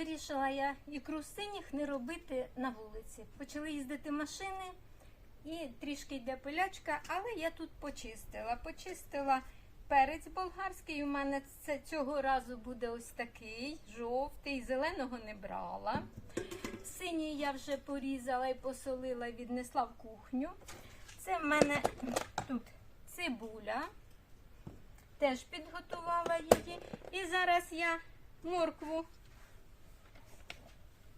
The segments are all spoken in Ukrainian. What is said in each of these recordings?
Вирішила я ікру синіх не робити на вулиці. Почали їздити машини і трішки йде пилячка, але я тут почистила. Почистила перець болгарський. У мене це цього разу буде ось такий, жовтий, зеленого не брала. Синій я вже порізала і посолила і віднесла в кухню. Це в мене тут цибуля. Теж підготувала її. І зараз я моркву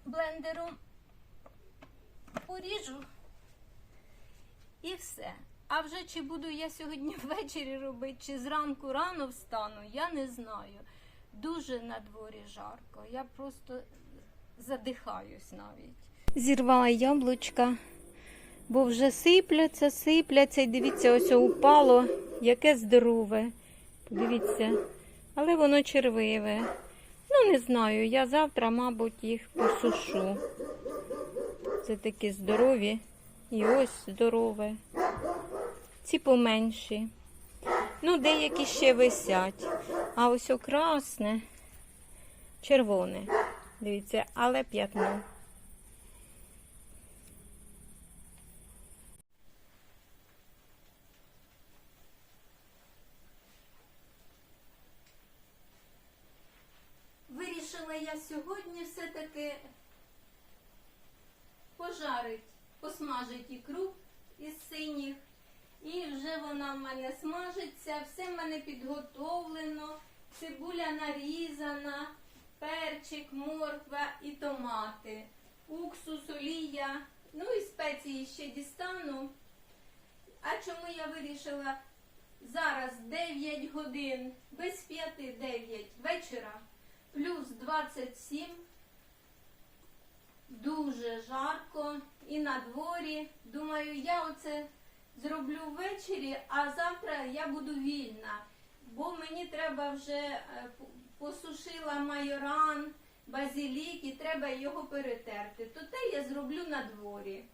блендером поріжу і все. А вже чи буду я сьогодні ввечері робити, чи зранку рано встану, я не знаю. Дуже на дворі жарко. Я просто задихаюсь навіть. Зірвала яблучка, бо вже сипляться, сипляться. І дивіться, ось упало, яке здорове. Дивіться, але воно червиве. Не знаю, я завтра, мабуть, їх посушу. Це такі здорові. І ось здорове. Ці поменші. Ну, деякі ще висять. А ось окрасне, червоне. Дивіться, але п'ятно. Вирішила я сьогодні все-таки пожарить, посмажить ікру із синіх. І вже вона в мене смажиться, все в мене підготовлено, цибуля нарізана, перчик, морква і томати, уксус, олія, ну і спеції ще дістану. А чому я вирішила зараз 9 годин, без 5-9 вечора, плюс 27, дуже жарко і на дворі. Думаю, я оце зроблю ввечері, а завтра я буду вільна, бо мені треба вже е, посушила майоран, базилік і треба його перетерти. То те я зроблю на дворі.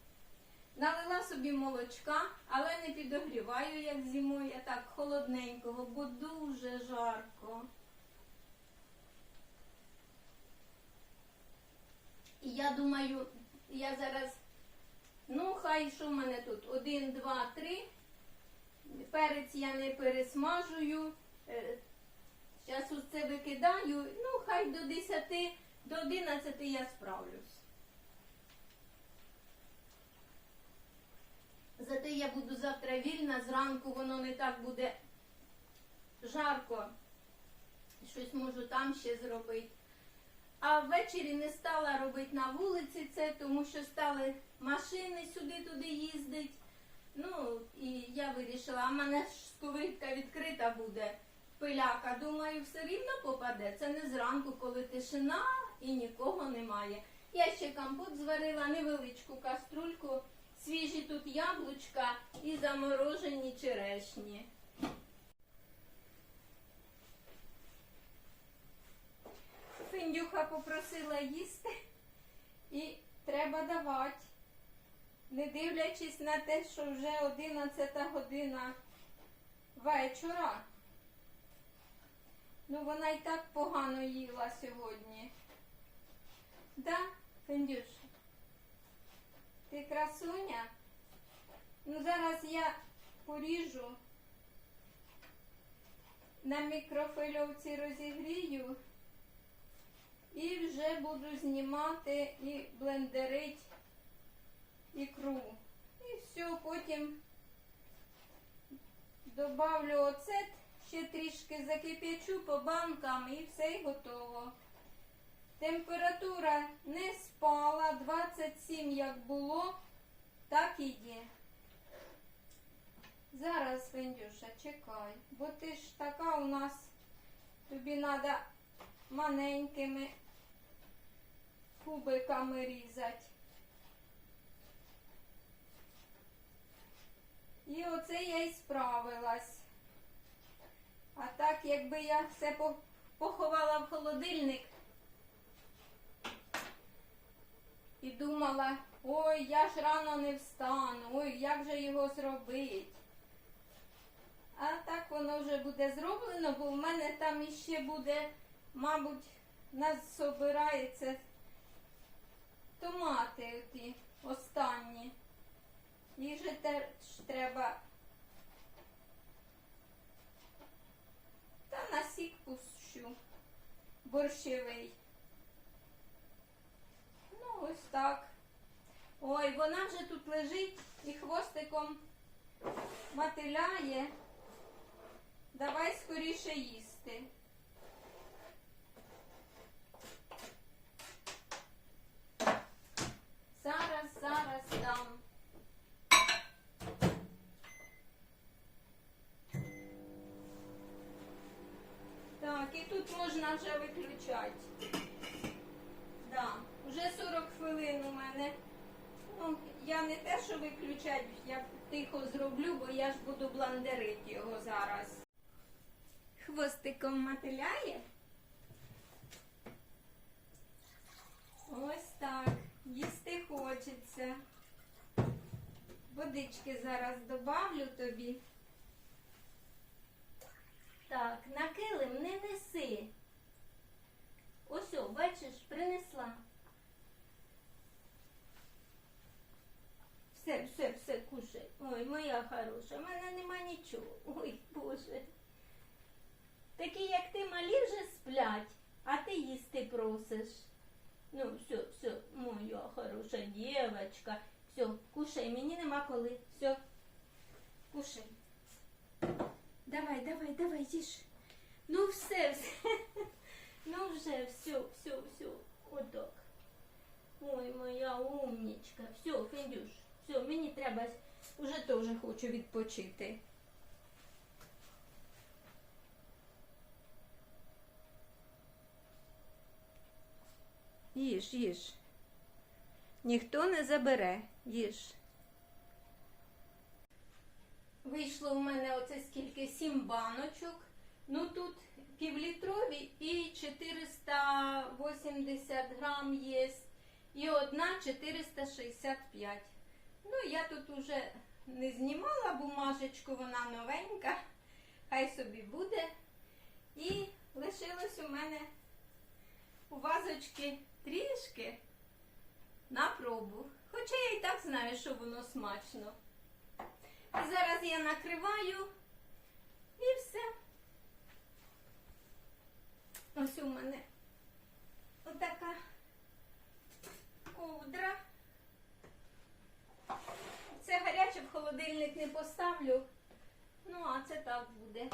Налила собі молочка, але не підогріваю, як зимою, я так холодненького, бо дуже жарко. І я думаю, я зараз Ну, хай що в мене тут? Один, два, три. Перець я не пересмажую. Зараз це викидаю. Ну, хай до 10, до 11 я справлюсь. Зате я буду завтра вільна, зранку воно не так буде жарко. Щось можу там ще зробити. А ввечері не стала робити на вулиці це, тому що стали машини сюди-туди їздить. Ну, і я вирішила, а в мене ж сковитка відкрита буде пиляка. Думаю, все рівно попаде. Це не зранку, коли тишина і нікого немає. Я ще компот зварила невеличку каструльку, свіжі тут яблучка і заморожені черешні. Фіндюха попросила їсти і треба давати. Не дивлячись на те, що вже 11 година вечора. Ну, вона і так погано їла сьогодні. Да, Фіндюш? Ти красуня? Ну, зараз я поріжу. На мікрофильовці розігрію. Буду знімати і блендерить ікру. І все, потім добавлю оцет, ще трішки закип'ячу по банкам і все і готово. Температура не спала, 27 як було, так і є. Зараз, Фендюша, чекай, бо ти ж така у нас, тобі треба маленькими кубиками різати. І оце я й справилась. А так, якби я все поховала в холодильник і думала, ой, я ж рано не встану, ой, як же його зробити. А так воно вже буде зроблено, бо в мене там іще буде, мабуть, нас збирається томати ті останні. Їх же теж треба. Та насік пущу. Борщевий. Ну, ось так. Ой, вона вже тут лежить і хвостиком мотиляє. Давай скоріше їсти. Зараз, зараз дам. Так, і тут можна вже виключати. Да, вже 40 хвилин у мене. Ну, я не те, що виключать, я тихо зроблю, бо я ж буду бландерити його зараз. Хвостиком мотиляє. Ось так. Їсти хочеться. Водички зараз добавлю тобі. Так, на килим не неси. Ось, о, бачиш, принесла. Все, все, все, кушай. Моя хороша, в мене нема нічого. Ой, Боже. Такі, як ти, малі вже сплять, а ти їсти просиш. Ну, все, все, моя хороша дівчинка. Все, кушай, мені нема коли. Все, кушай. Давай, давай, давай, їж. Ну все, все. Ну вже, все, все, все. Отак. Ой, моя умнічка. Все, Фендюш, все, мені треба, вже теж хочу відпочити. Їж, їж. Ніхто не забере, їж. Вийшло в мене оце скільки сім баночок. Ну тут півлітрові і 480 грам є. І одна 465. Ну, я тут уже не знімала бумажечку, вона новенька. Хай собі буде. І лишилось у мене у вазочки трішки на пробу. Хоча я і так знаю, що воно смачно. І зараз я накриваю і все. Ось у мене отака ковдра. Це гаряче в холодильник не поставлю. Ну, а це так буде.